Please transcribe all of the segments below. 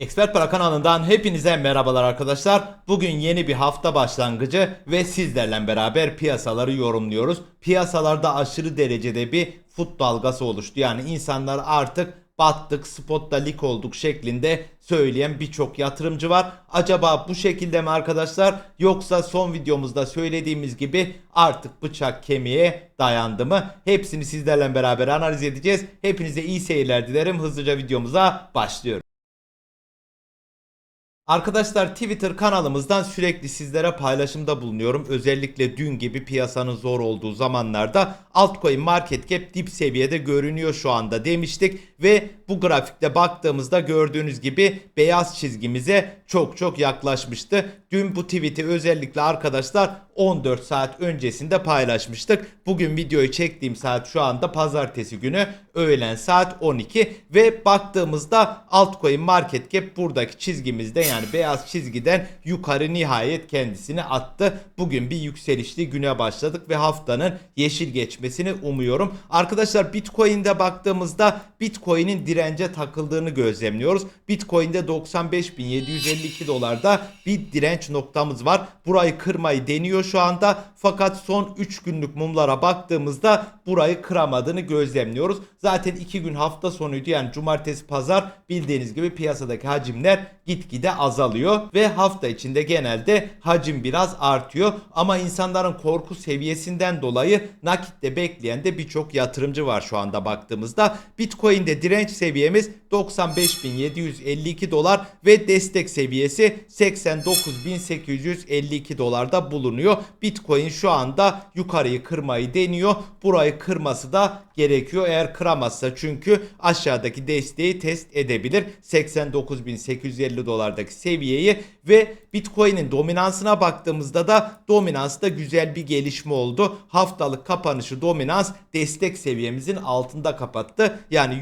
Expert Para kanalından hepinize merhabalar arkadaşlar. Bugün yeni bir hafta başlangıcı ve sizlerle beraber piyasaları yorumluyoruz. Piyasalarda aşırı derecede bir fut dalgası oluştu. Yani insanlar artık battık, spotta lik olduk şeklinde söyleyen birçok yatırımcı var. Acaba bu şekilde mi arkadaşlar yoksa son videomuzda söylediğimiz gibi artık bıçak kemiğe dayandı mı? Hepsini sizlerle beraber analiz edeceğiz. Hepinize iyi seyirler dilerim. Hızlıca videomuza başlıyoruz. Arkadaşlar Twitter kanalımızdan sürekli sizlere paylaşımda bulunuyorum. Özellikle dün gibi piyasanın zor olduğu zamanlarda altcoin market cap dip seviyede görünüyor şu anda demiştik ve bu grafikte baktığımızda gördüğünüz gibi beyaz çizgimize çok çok yaklaşmıştı. Dün bu tweet'i özellikle arkadaşlar 14 saat öncesinde paylaşmıştık. Bugün videoyu çektiğim saat şu anda pazartesi günü öğlen saat 12 ve baktığımızda altcoin market cap buradaki çizgimizde yani beyaz çizgiden yukarı nihayet kendisini attı. Bugün bir yükselişli güne başladık ve haftanın yeşil geçmesini umuyorum. Arkadaşlar Bitcoin'de baktığımızda Bitcoin'in dirence takıldığını gözlemliyoruz. Bitcoin'de 95.752 dolarda bir direnç noktamız var. Burayı kırmayı deniyor şu anda. Fakat son 3 günlük mumlara baktığımızda burayı kıramadığını gözlemliyoruz. Zaten 2 gün hafta sonuydu. Yani cumartesi pazar bildiğiniz gibi piyasadaki hacimler gitgide azalıyor. Ve hafta içinde genelde hacim biraz artıyor. Ama insanların korku seviyesinden dolayı nakitte bekleyen de birçok yatırımcı var şu anda baktığımızda. Bitcoin'de direnç seviyemiz 95.752 dolar ve destek seviyesi 89.852 dolarda bulunuyor. Bitcoin şu anda yukarıyı kırmayı deniyor. Burayı kırması da gerekiyor. Eğer kıramazsa çünkü aşağıdaki desteği test edebilir. 89.850 dolardaki seviyeyi ve Bitcoin'in dominansına baktığımızda da dominansta güzel bir gelişme oldu. Haftalık kapanışı dominans destek seviyemizin altında kapattı. Yani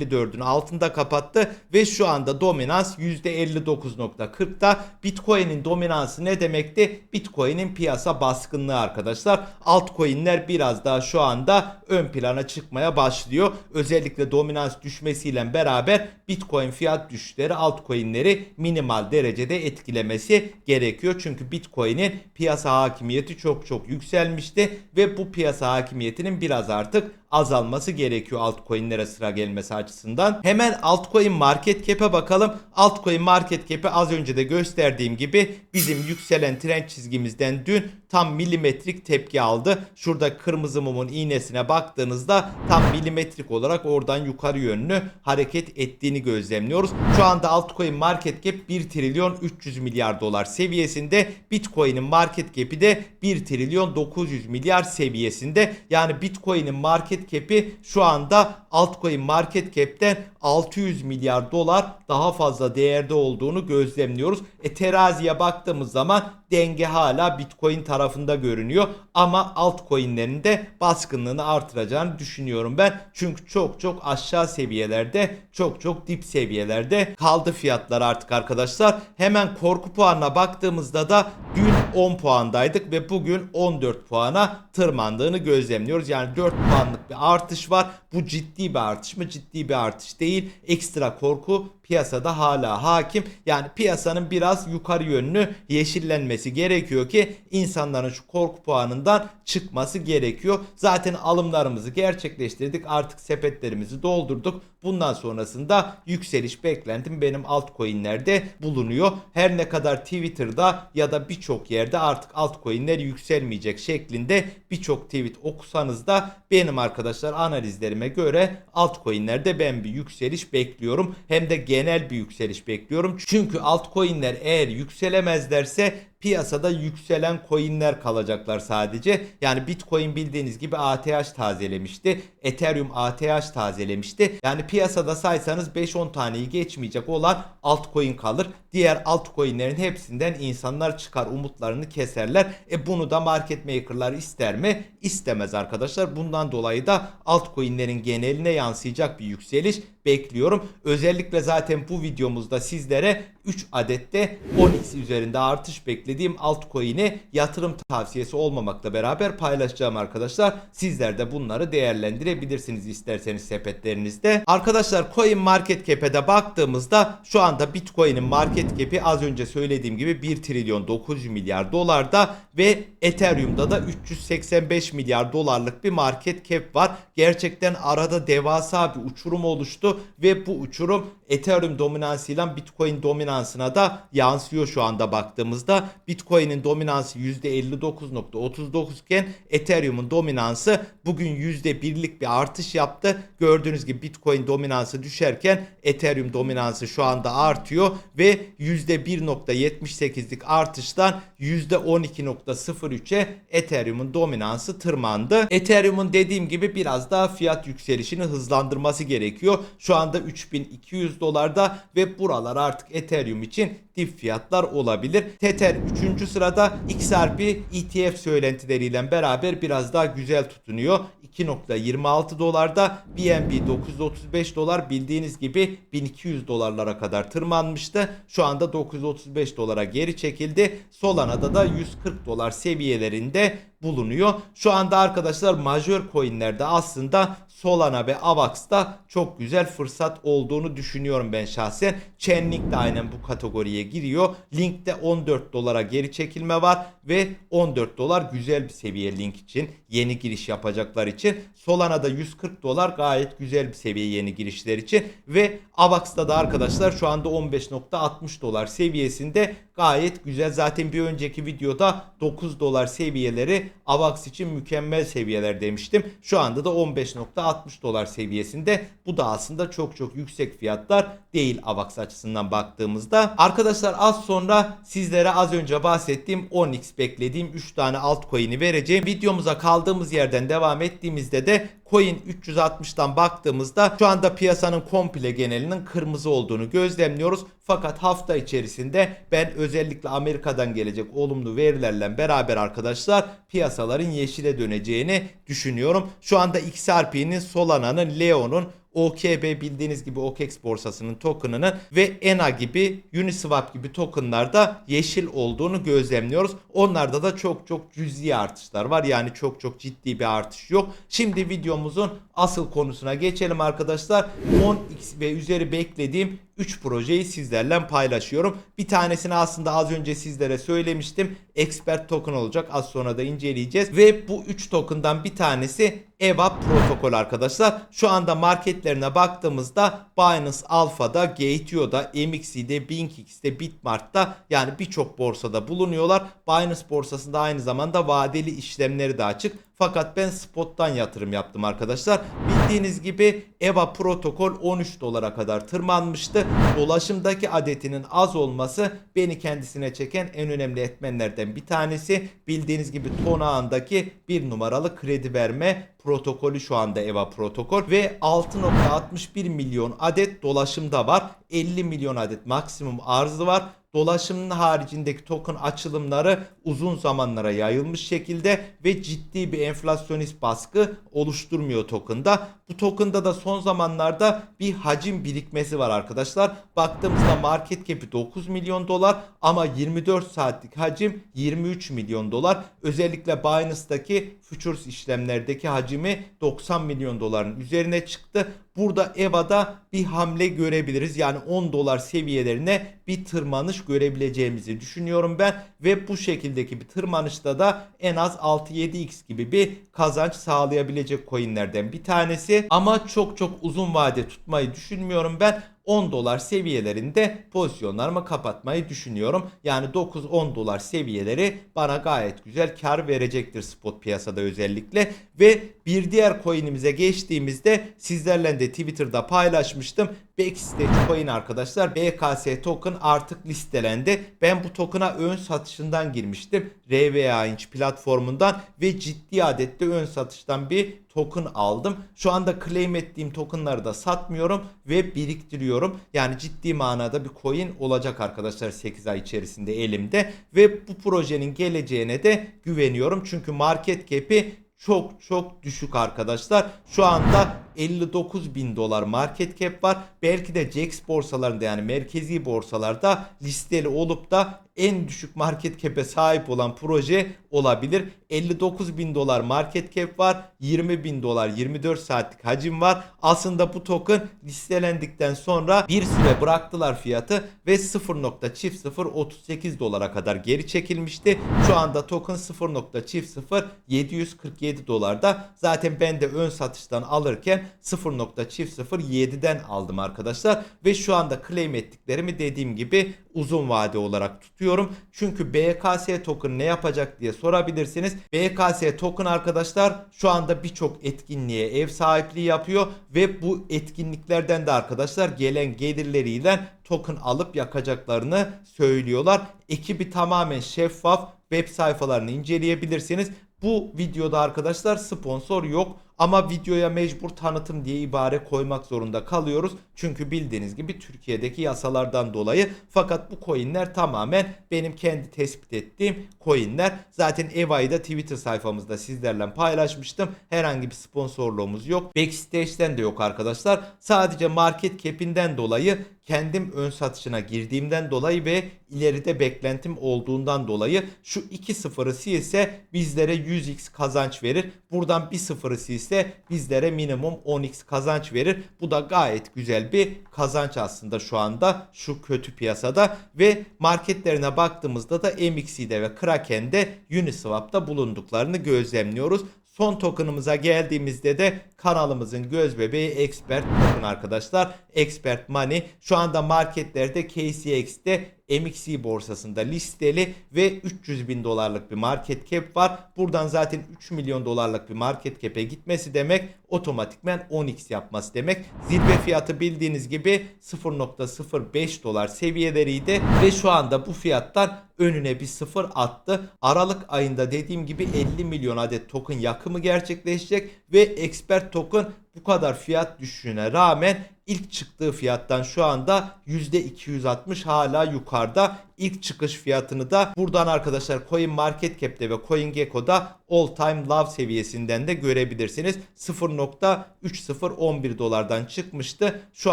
%59.54'ün altında kapattı ve şu anda dominans %59.40'da. Bitcoin'in dominansı ne demekti? Bitcoin'in piyasa baskınlığı arkadaşlar. Altcoin'ler biraz daha şu anda ön plana çıkmaya başlıyor. Özellikle dominans düşmesiyle beraber Bitcoin fiyat düşüşleri altcoin'leri minimal derecede etkilemesi gerekiyor. Çünkü Bitcoin'in piyasa hakimiyeti çok çok yükselmişti ve bu piyasa hakimiyetinin biraz artık azalması gerekiyor altcoin'lere sıra gelmesi açısından. Hemen altcoin market cap'e bakalım. Altcoin market cap'i az önce de gösterdiğim gibi bizim yükselen trend çizgimizden dün tam milimetrik tepki aldı. Şurada kırmızı mumun iğnesine baktığınızda tam milimetrik olarak oradan yukarı yönlü hareket ettiğini gözlemliyoruz. Şu anda altcoin market cap 1 trilyon 300 milyar dolar seviyesinde. Bitcoin'in market cap'i de 1 trilyon 900 milyar seviyesinde. Yani Bitcoin'in market cap'i şu anda altcoin market cap'ten 600 milyar dolar daha fazla değerde olduğunu gözlemliyoruz. E teraziye baktığımız zaman denge hala Bitcoin tarafında görünüyor ama altcoin'lerin de baskınlığını artıracağını düşünüyorum ben. Çünkü çok çok aşağı seviyelerde, çok çok dip seviyelerde kaldı fiyatlar artık arkadaşlar. Hemen korku puanına baktığımızda da dün 10 puandaydık ve bugün 14 puana tırmandığını gözlemliyoruz. Yani 4 puanlık bir artış var. Bu ciddi bir artış mı? Ciddi bir artış değil. Ekstra korku piyasada hala hakim. Yani piyasanın biraz yukarı yönlü yeşillenmesi gerekiyor ki insanların şu korku puanından çıkması gerekiyor. Zaten alımlarımızı gerçekleştirdik. Artık sepetlerimizi doldurduk. Bundan sonrasında yükseliş beklentim benim altcoin'lerde bulunuyor. Her ne kadar Twitter'da ya da birçok yerde artık altcoin'ler yükselmeyecek şeklinde birçok tweet okusanız da benim arkadaşlar analizlerime göre altcoin'lerde ben bir yükseliş bekliyorum. Hem de genel bir yükseliş bekliyorum. Çünkü altcoin'ler eğer yükselemezlerse piyasada yükselen coinler kalacaklar sadece. Yani Bitcoin bildiğiniz gibi ATH tazelemişti. Ethereum ATH tazelemişti. Yani piyasada saysanız 5-10 taneyi geçmeyecek olan altcoin kalır. Diğer altcoinlerin hepsinden insanlar çıkar umutlarını keserler. E bunu da market maker'lar ister mi? İstemez arkadaşlar. Bundan dolayı da altcoinlerin geneline yansıyacak bir yükseliş bekliyorum. Özellikle zaten bu videomuzda sizlere 3 adette 10x üzerinde artış beklediğim altcoin'e yatırım tavsiyesi olmamakla beraber paylaşacağım arkadaşlar. Sizler de bunları değerlendirebilirsiniz isterseniz sepetlerinizde. Arkadaşlar Coin Market Cap'e de baktığımızda şu anda Bitcoin'in market cap'i az önce söylediğim gibi 1 trilyon 900 milyar dolarda ve Ethereum'da da 385 milyar dolarlık bir market cap var. Gerçekten arada devasa bir uçurum oluştu ve bu uçurum Ethereum dominansıyla Bitcoin dominansına da yansıyor şu anda baktığımızda. Bitcoin'in dominansı %59.39 iken Ethereum'un dominansı bugün %1'lik bir artış yaptı. Gördüğünüz gibi Bitcoin dominansı düşerken Ethereum dominansı şu anda artıyor ve %1.78'lik artıştan %12.03'e Ethereum'un dominansı tırmandı. Ethereum'un dediğim gibi biraz daha fiyat yükselişini hızlandırması gerekiyor. Şu anda 3200 dolarda ve buralar artık Ethereum için dip fiyatlar olabilir. Tether 3. sırada XRP ETF söylentileriyle beraber biraz daha güzel tutunuyor. 2.26 dolarda BNB 935 dolar bildiğiniz gibi 1200 dolarlara kadar tırmanmıştı. Şu anda 935 dolara geri çekildi. Solana'da da 140 dolar seviyelerinde bulunuyor. Şu anda arkadaşlar majör coinlerde aslında Solana ve Avax'ta çok güzel fırsat olduğunu düşünüyorum ben şahsen. Chainlink de aynen bu kategoriye giriyor. Link'te 14 dolara geri çekilme var ve 14 dolar güzel bir seviye Link için. Yeni giriş yapacaklar için. Solana'da 140 dolar gayet güzel bir seviye yeni girişler için ve Avax'ta da arkadaşlar şu anda 15.60 dolar seviyesinde gayet güzel. Zaten bir önceki videoda 9 dolar seviyeleri AVAX için mükemmel seviyeler demiştim. Şu anda da 15.60 dolar seviyesinde. Bu da aslında çok çok yüksek fiyatlar değil AVAX açısından baktığımızda. Arkadaşlar az sonra sizlere az önce bahsettiğim 10x beklediğim 3 tane altcoin'i vereceğim. Videomuza kaldığımız yerden devam ettiğimizde de Coin 360'dan baktığımızda şu anda piyasanın komple genelinin kırmızı olduğunu gözlemliyoruz. Fakat hafta içerisinde ben özellikle Amerika'dan gelecek olumlu verilerle beraber arkadaşlar piyasaların yeşile döneceğini düşünüyorum. Şu anda XRP'nin, Solana'nın, Leon'un OKB bildiğiniz gibi OKEX borsasının tokenının ve ENA gibi Uniswap gibi tokenlarda yeşil olduğunu gözlemliyoruz. Onlarda da çok çok cüzi artışlar var. Yani çok çok ciddi bir artış yok. Şimdi videomuzun asıl konusuna geçelim arkadaşlar. 10x ve üzeri beklediğim 3 projeyi sizlerle paylaşıyorum. Bir tanesini aslında az önce sizlere söylemiştim. Expert token olacak. Az sonra da inceleyeceğiz. Ve bu 3 token'dan bir tanesi EVA protokol arkadaşlar. Şu anda marketlerine baktığımızda Binance Alpha'da, Gateo'da, MXC'de, BinkX'te, Bitmart'ta yani birçok borsada bulunuyorlar. Binance borsasında aynı zamanda vadeli işlemleri de açık. Fakat ben spot'tan yatırım yaptım arkadaşlar. Bildiğiniz gibi EVA protokol 13 dolara kadar tırmanmıştı. Dolaşımdaki adetinin az olması beni kendisine çeken en önemli etmenlerden bir tanesi. Bildiğiniz gibi ton ağındaki bir numaralı kredi verme protokolü şu anda EVA protokol ve 6.61 milyon adet dolaşımda var. 50 milyon adet maksimum arzı var. Dolaşımın haricindeki token açılımları uzun zamanlara yayılmış şekilde ve ciddi bir enflasyonist baskı oluşturmuyor tokenda. Bu tokenda da son zamanlarda bir hacim birikmesi var arkadaşlar. Baktığımızda market cap'i 9 milyon dolar ama 24 saatlik hacim 23 milyon dolar. Özellikle Binance'daki futures işlemlerdeki hacimi 90 milyon doların üzerine çıktı. Burada EVA'da bir hamle görebiliriz. Yani 10 dolar seviyelerine bir tırmanış görebileceğimizi düşünüyorum ben. Ve bu şekildeki bir tırmanışta da en az 6-7x gibi bir kazanç sağlayabilecek coinlerden bir tanesi. Ama çok çok uzun vade tutmayı düşünmüyorum ben. 10 dolar seviyelerinde pozisyonlarımı kapatmayı düşünüyorum. Yani 9-10 dolar seviyeleri bana gayet güzel kar verecektir spot piyasada özellikle. Ve bir diğer coin'imize geçtiğimizde sizlerle de Twitter'da paylaşmıştım. Backstage coin arkadaşlar BKS token artık listelendi. Ben bu token'a ön satışından girmiştim. RVA Inch platformundan ve ciddi adette ön satıştan bir token aldım. Şu anda claim ettiğim tokenları da satmıyorum ve biriktiriyorum. Yani ciddi manada bir coin olacak arkadaşlar 8 ay içerisinde elimde ve bu projenin geleceğine de güveniyorum. Çünkü market cap'i çok çok düşük arkadaşlar. Şu anda 59 bin dolar market cap var. Belki de JAX borsalarında yani merkezi borsalarda listeli olup da en düşük market cap'e sahip olan proje olabilir. 59 bin dolar market cap var. 20 bin dolar 24 saatlik hacim var. Aslında bu token listelendikten sonra bir süre bıraktılar fiyatı ve 0.0038 dolara kadar geri çekilmişti. Şu anda token 0.00747 dolarda. Zaten ben de ön satıştan alırken 0.007'den aldım arkadaşlar. Ve şu anda claim ettiklerimi dediğim gibi uzun vade olarak tutuyorum. Çünkü BKS token ne yapacak diye sorabilirsiniz. BKS token arkadaşlar şu anda birçok etkinliğe ev sahipliği yapıyor ve bu etkinliklerden de arkadaşlar gelen gelirleriyle token alıp yakacaklarını söylüyorlar. Ekibi tamamen şeffaf. Web sayfalarını inceleyebilirsiniz. Bu videoda arkadaşlar sponsor yok ama videoya mecbur tanıtım diye ibare koymak zorunda kalıyoruz. Çünkü bildiğiniz gibi Türkiye'deki yasalardan dolayı fakat bu coinler tamamen benim kendi tespit ettiğim coinler. Zaten Eva'yı da Twitter sayfamızda sizlerle paylaşmıştım. Herhangi bir sponsorluğumuz yok. Backstage'den de yok arkadaşlar. Sadece market cap'inden dolayı kendim ön satışına girdiğimden dolayı ve ileride beklentim olduğundan dolayı şu 2-0'ı silse bizlere 100x kazanç verir. Buradan 1-0'ı silse bizlere minimum 10x kazanç verir. Bu da gayet güzel bir kazanç aslında şu anda şu kötü piyasada ve marketlerine baktığımızda da MXC'de ve Kraken'de Uniswap'ta bulunduklarını gözlemliyoruz. Son tokenımıza geldiğimizde de kanalımızın göz bebeği Expert Token arkadaşlar. Expert Money şu anda marketlerde KCX'te MXC borsasında listeli ve 300 bin dolarlık bir market cap var. Buradan zaten 3 milyon dolarlık bir market cap'e gitmesi demek otomatikmen 10x yapması demek. Zirve fiyatı bildiğiniz gibi 0.05 dolar seviyeleriydi ve şu anda bu fiyattan önüne bir sıfır attı. Aralık ayında dediğim gibi 50 milyon adet token yakımı gerçekleşecek ve expert token bu kadar fiyat düşüşüne rağmen ilk çıktığı fiyattan şu anda %260 hala yukarıda. İlk çıkış fiyatını da buradan arkadaşlar Coin Market Cap'te ve CoinGecko'da all time low seviyesinden de görebilirsiniz. 0.3011 dolardan çıkmıştı. Şu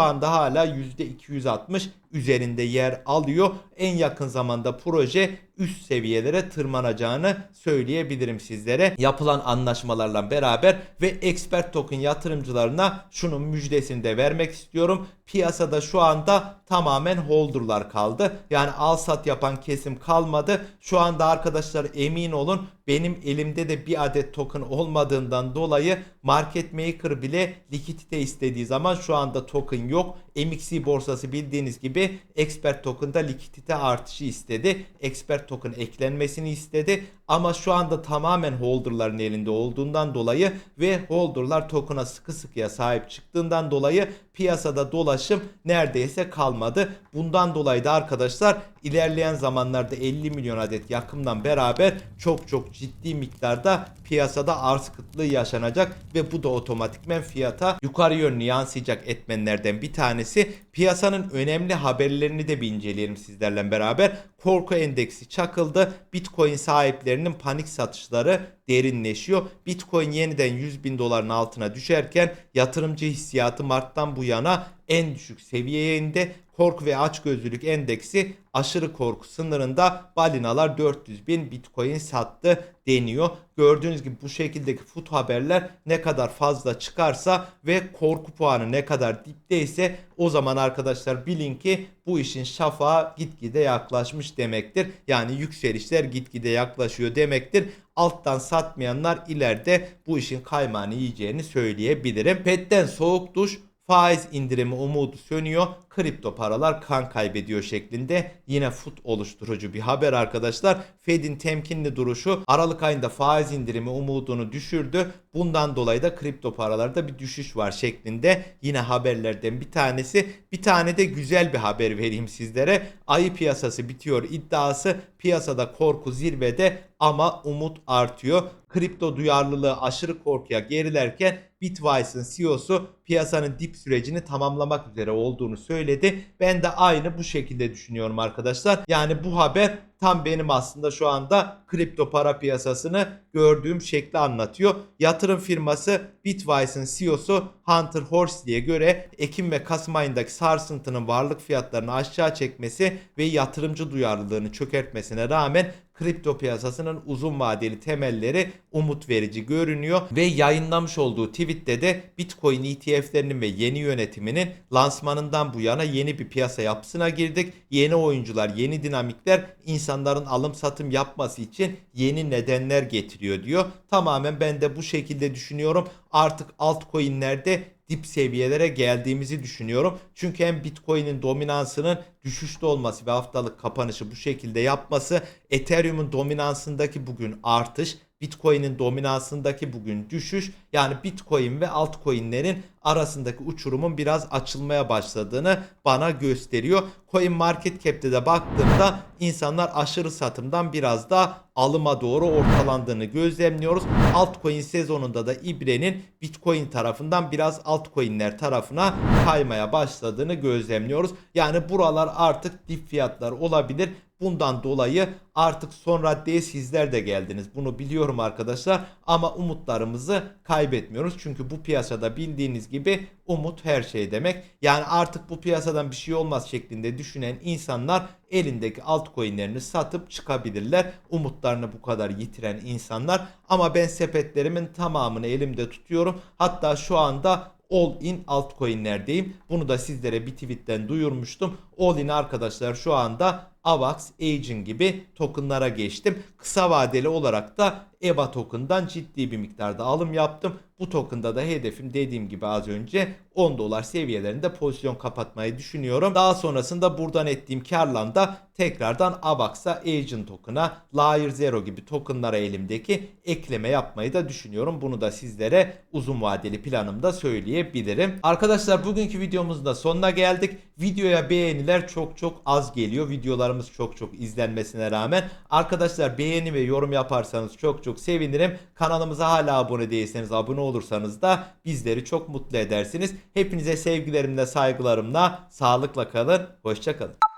anda hala %260 üzerinde yer alıyor. En yakın zamanda proje üst seviyelere tırmanacağını söyleyebilirim sizlere. Yapılan anlaşmalarla beraber ve expert token yatırımcılarına şunun müjdesini de vermek istiyorum. Piyasada şu anda tamamen holderlar kaldı. Yani al sat yapan kesim kalmadı. Şu anda arkadaşlar emin olun benim elimde de bir adet token olmadığından dolayı market maker bile likidite istediği zaman şu anda token yok. MXC borsası bildiğiniz gibi expert token'da likidite artışı istedi. Expert token eklenmesini istedi. Ama şu anda tamamen holderların elinde olduğundan dolayı ve holderlar token'a sıkı sıkıya sahip çıktığından dolayı piyasada dolaşım neredeyse kalmadı. Bundan dolayı da arkadaşlar ilerleyen zamanlarda 50 milyon adet yakımdan beraber çok çok ciddi miktarda piyasada arz kıtlığı yaşanacak ve bu da otomatikmen fiyata yukarı yönlü yansıyacak etmenlerden bir tanesi. Piyasanın önemli haberlerini de bir inceleyelim sizlerle beraber. Korku endeksi çakıldı. Bitcoin sahiplerinin panik satışları derinleşiyor. Bitcoin yeniden 100 bin doların altına düşerken yatırımcı hissiyatı Mart'tan bu yana en düşük seviyeye indi. Korku ve açgözlülük endeksi aşırı korku sınırında balinalar 400 bin bitcoin sattı deniyor. Gördüğünüz gibi bu şekildeki fut haberler ne kadar fazla çıkarsa ve korku puanı ne kadar dipteyse o zaman arkadaşlar bilin ki bu işin şafağı gitgide yaklaşmış demektir. Yani yükselişler gitgide yaklaşıyor demektir. Alttan satmayanlar ileride bu işin kaymağını yiyeceğini söyleyebilirim. Petten soğuk duş faiz indirimi umudu sönüyor. Kripto paralar kan kaybediyor şeklinde yine fut oluşturucu bir haber arkadaşlar. Fed'in temkinli duruşu Aralık ayında faiz indirimi umudunu düşürdü. Bundan dolayı da kripto paralarda bir düşüş var şeklinde yine haberlerden bir tanesi. Bir tane de güzel bir haber vereyim sizlere. Ayı piyasası bitiyor iddiası. Piyasada korku zirvede ama umut artıyor. Kripto duyarlılığı aşırı korkuya gerilerken Bitwise'ın CEO'su piyasanın dip sürecini tamamlamak üzere olduğunu söyledi. Ben de aynı bu şekilde düşünüyorum arkadaşlar. Yani bu haber tam benim aslında şu anda kripto para piyasasını gördüğüm şekli anlatıyor. Yatırım firması Bitwise'ın CEO'su Hunter Horsley'e göre Ekim ve Kasım ayındaki sarsıntının varlık fiyatlarını aşağı çekmesi ve yatırımcı duyarlılığını çökertmesine rağmen kripto piyasasının uzun vadeli temelleri umut verici görünüyor ve yayınlamış olduğu tweette de Bitcoin ETF'lerinin ve yeni yönetiminin lansmanından bu yana yeni bir piyasa yapısına girdik. Yeni oyuncular, yeni dinamikler insanların alım satım yapması için yeni nedenler getiriyor diyor. Tamamen ben de bu şekilde düşünüyorum. Artık altcoin'lerde dip seviyelere geldiğimizi düşünüyorum. Çünkü hem Bitcoin'in dominansının düşüşte olması ve haftalık kapanışı bu şekilde yapması, Ethereum'un dominansındaki bugün artış, Bitcoin'in dominansındaki bugün düşüş yani Bitcoin ve altcoin'lerin arasındaki uçurumun biraz açılmaya başladığını bana gösteriyor. Coin Market Cap'te de baktığımda insanlar aşırı satımdan biraz da alıma doğru ortalandığını gözlemliyoruz. Altcoin sezonunda da İbre'nin Bitcoin tarafından biraz altcoin'ler tarafına kaymaya başladığını gözlemliyoruz. Yani buralar artık dip fiyatlar olabilir. Bundan dolayı artık son raddeye sizler de geldiniz. Bunu biliyorum arkadaşlar ama umutlarımızı kaybetmiyoruz. Çünkü bu piyasada bildiğiniz gibi umut her şey demek. Yani artık bu piyasadan bir şey olmaz şeklinde düşünen insanlar elindeki altcoin'lerini satıp çıkabilirler. Umutlarını bu kadar yitiren insanlar ama ben sepetlerimin tamamını elimde tutuyorum. Hatta şu anda all in altcoin'lerdeyim. Bunu da sizlere bir tweetten duyurmuştum. All in arkadaşlar şu anda AVAX, Agent gibi tokenlara geçtim. Kısa vadeli olarak da EVA token'dan ciddi bir miktarda alım yaptım. Bu token'da da hedefim dediğim gibi az önce 10 dolar seviyelerinde pozisyon kapatmayı düşünüyorum. Daha sonrasında buradan ettiğim karla da tekrardan AVAX'a, Agent token'a, Layer Zero gibi token'lara elimdeki ekleme yapmayı da düşünüyorum. Bunu da sizlere uzun vadeli planımda söyleyebilirim. Arkadaşlar bugünkü videomuzun da sonuna geldik. Videoya beğeniler çok çok az geliyor. Videolarımız çok çok izlenmesine rağmen. Arkadaşlar beğeni ve yorum yaparsanız çok çok sevinirim. Kanalımıza hala abone değilseniz abone olursanız da bizleri çok mutlu edersiniz. Hepinize sevgilerimle saygılarımla sağlıkla kalın. Hoşçakalın.